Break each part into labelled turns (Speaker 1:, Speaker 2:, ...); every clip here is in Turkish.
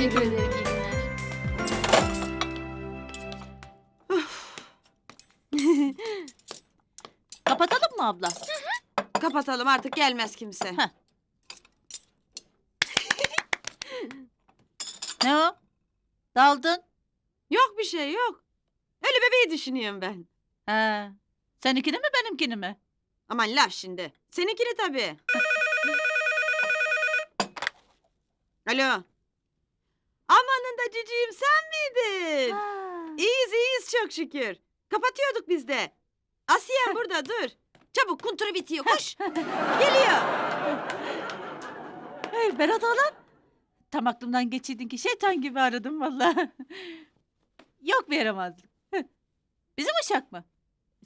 Speaker 1: Teşekkür ederim. iyi günler.
Speaker 2: Kapatalım mı abla?
Speaker 3: Kapatalım artık gelmez kimse.
Speaker 2: Heh. Ne o? Daldın.
Speaker 3: Yok bir şey yok. Öyle bebeği düşünüyorum ben.
Speaker 2: He. Seninkini mi benimkini mi?
Speaker 3: Aman laf şimdi. Seninkini tabii. Alo. Amanın da ciciğim sen miydin? İyiyiz iyiyiz çok şükür. Kapatıyorduk biz de. Asiye burada dur. Çabuk kuntura bitiyor koş. Geliyor.
Speaker 2: Hey Berat Alan. Tam aklımdan geçirdin ki şeytan gibi aradım vallahi. Yok bir yaramazlık. Heh. Bizim uşak mı?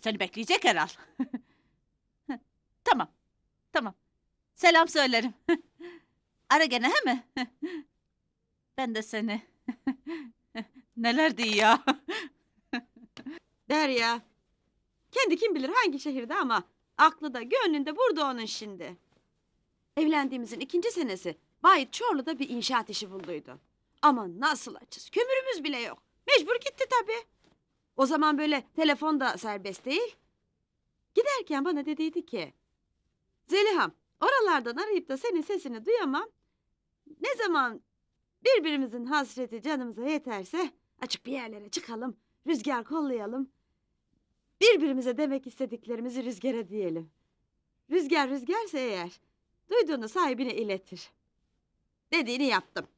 Speaker 2: Seni bekleyecek herhal. Heh. tamam. Tamam. Selam söylerim. Ara gene he mi? ben de seni. Neler diyor ya.
Speaker 3: Derya. Kendi kim bilir hangi şehirde ama aklı da gönlünde burada onun şimdi. Evlendiğimizin ikinci senesi Bayit Çorlu'da bir inşaat işi bulduydu. Ama nasıl açız? Kömürümüz bile yok. Mecbur gitti tabii. O zaman böyle telefon da serbest değil. Giderken bana dediydi ki... Zeliham, oralardan arayıp da senin sesini duyamam. Ne zaman birbirimizin hasreti canımıza yeterse açık bir yerlere çıkalım, rüzgar kollayalım. Birbirimize demek istediklerimizi rüzgara diyelim. Rüzgar rüzgarsa eğer duyduğunu sahibine iletir. Dediğini yaptım.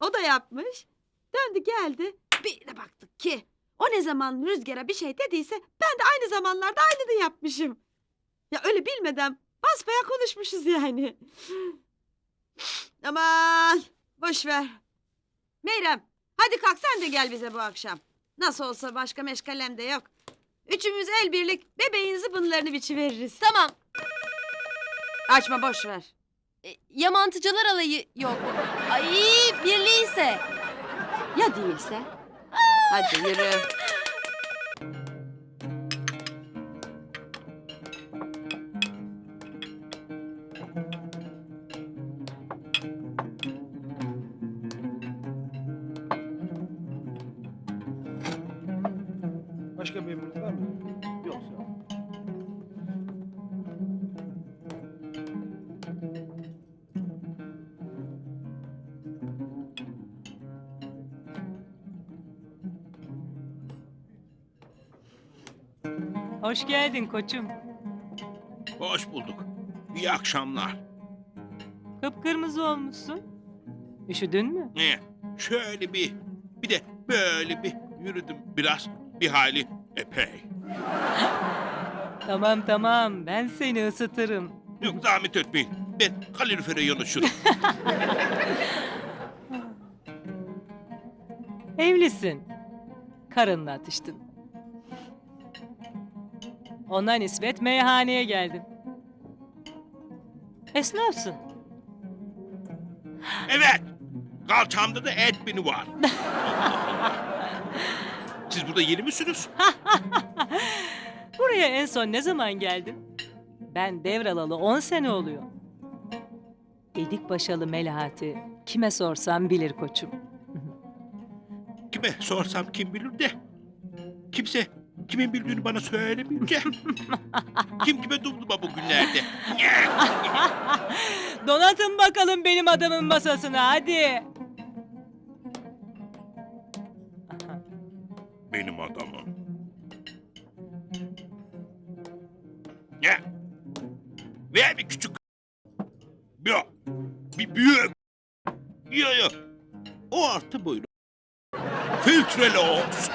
Speaker 3: O da yapmış. Döndü geldi. Bir de baktık ki o ne zaman rüzgara bir şey dediyse ben de aynı zamanlarda aynını yapmışım. Ya öyle bilmeden basbaya konuşmuşuz yani. Aman boş ver. Meyrem hadi kalk sen de gel bize bu akşam. Nasıl olsa başka meşgalem de yok. Üçümüz el birlik bebeğin zıbınlarını biçiveririz.
Speaker 1: Tamam.
Speaker 3: Açma boş ver.
Speaker 1: E, ya mantıcılar alayı yok. Ay birliğiyse.
Speaker 3: Ya değilse? Hadi yürü.
Speaker 4: Başka bir emriniz var mı? Yok sağ ol.
Speaker 5: Hoş geldin koçum.
Speaker 6: Hoş bulduk. İyi akşamlar.
Speaker 5: Kıpkırmızı olmuşsun. Üşüdün mü?
Speaker 6: Ne? Şöyle bir, bir de böyle bir yürüdüm biraz. Bir hali epey.
Speaker 5: Tamam tamam ben seni ısıtırım.
Speaker 6: Yok zahmet etmeyin. Ben kalorifere yanaşırım.
Speaker 5: Evlisin. Karınla atıştın. Ona nispet meyhaneye geldin. Esnafsın.
Speaker 6: evet. Kalçamda da et beni var. Siz burada yeni misiniz?
Speaker 5: Buraya en son ne zaman geldin? Ben devralalı 10 sene oluyor. Edik başalı Melahati kime sorsam bilir koçum.
Speaker 6: Kime sorsam kim bilir de. Kimse kimin bildiğini bana söylemiyor kim kime dumduma bugünlerde?
Speaker 5: Donatın bakalım benim adamın masasına hadi.
Speaker 6: Benim adamım. Ne? Ver bir küçük. Yok. Bir büyük. Yok yok. O artı boylu. Filtreli olsun.